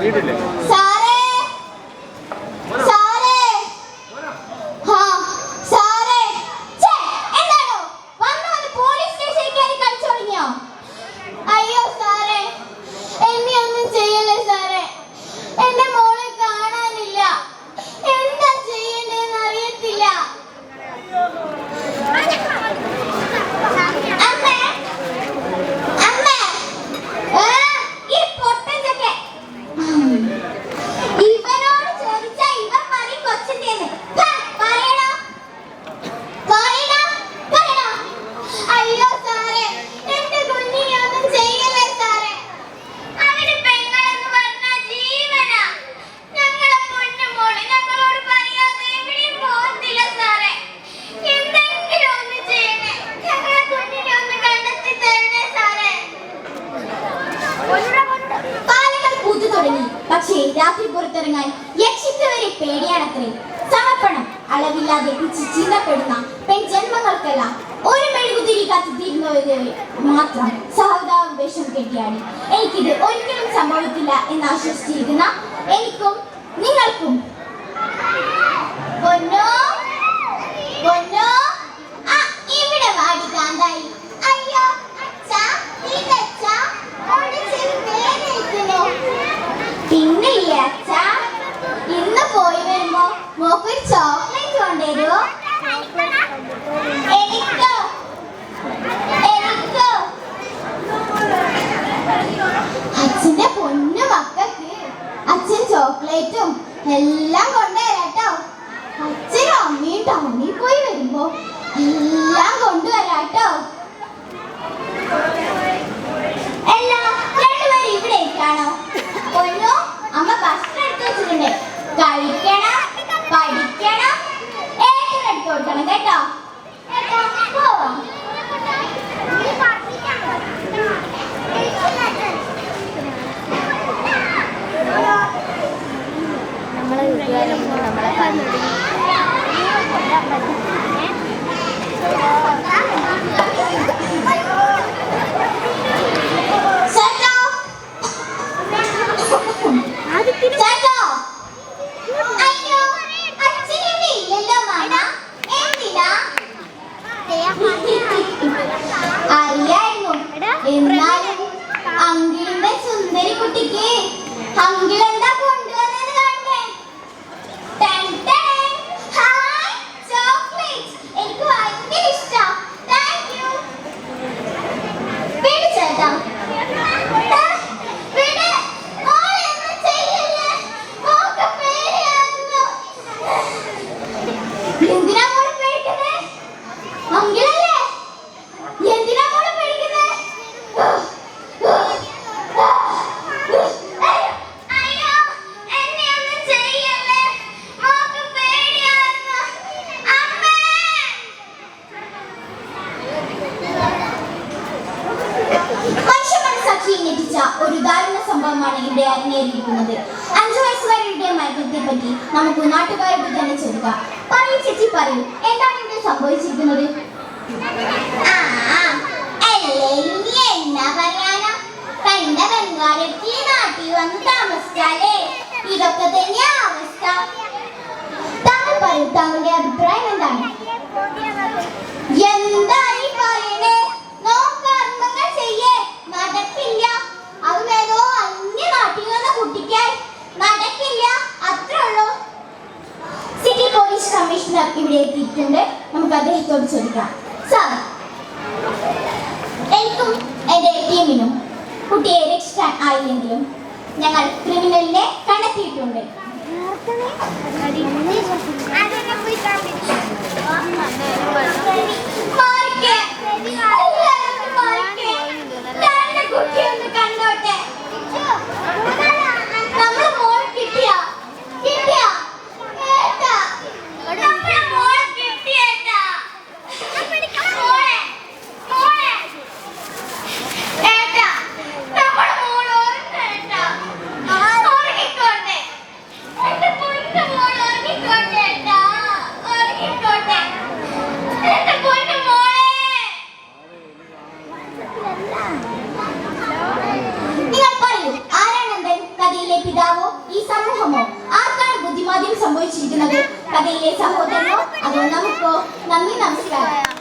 വീടില്ലേ? കാലങ്ങൾ പൂത്തു തുടങ്ങി. പക്ഷേ രാത്രി പുറത്തിറങ്ങാൻ യക്ഷിത്തവരെ പേടിയാണത്രേ. സമർപ്പണം അളവില്ലാതെ ചിന്തപ്പെടുന്ന പെൺ ഒരു മെഴുകുതിരി കത്തിത്തിരുന്നവരെ മാത്രം സഹതാവ് വേഷം കെട്ടിയാണ്. എനിക്കിത് ഒരിക്കലും സംഭവിക്കില്ല എന്ന് ആശ്വസിച്ചിരിക്കുന്ന എനിക്കും നിങ്ങൾക്കും പിന്നില്ലേ അച്ഛാ? ഇന്ന് പോയി വരുമ്പോ മോക്കൊരു ചോക്ലേറ്റ് കൊണ്ടുവരുമോ എനിക്കോ? 안개 അരങ്ങേറിയിരിക്കുന്നത് അഞ്ചു വയസ്സുകാരുടെ മരണത്തെ പറ്റി നമുക്ക് നാട്ടുകാരോട് തന്നെ ചോദിക്കാം പറയൂ ചേച്ചി പറയൂ. എന്താണ് ഇവിടെ സംഭവിച്ചിരിക്കുന്നത്? ഇതൊക്കെ അഭിപ്രായം എന്താണ്? ഇവിടെ എത്തിയിട്ടുണ്ട് നമുക്ക് അദ്ദേഹത്തോട് ചോദിക്കാം. സാർ എനിക്കും എന്റെ ടീമിനും കുട്ടിയെ രക്ഷിക്കാൻ ആയില്ലെങ്കിലും ഞങ്ങൾ ക്രിമിനലിനെ കണ്ടെത്തിയിട്ടുണ്ട്. ബുദ്ധിമാന്ദ്യം സംഭവിച്ചിരിക്കുന്നത് കഥയിലെ സഹോദരനോ അതോ നമുക്കോ നന്ദി നമസ്കാരം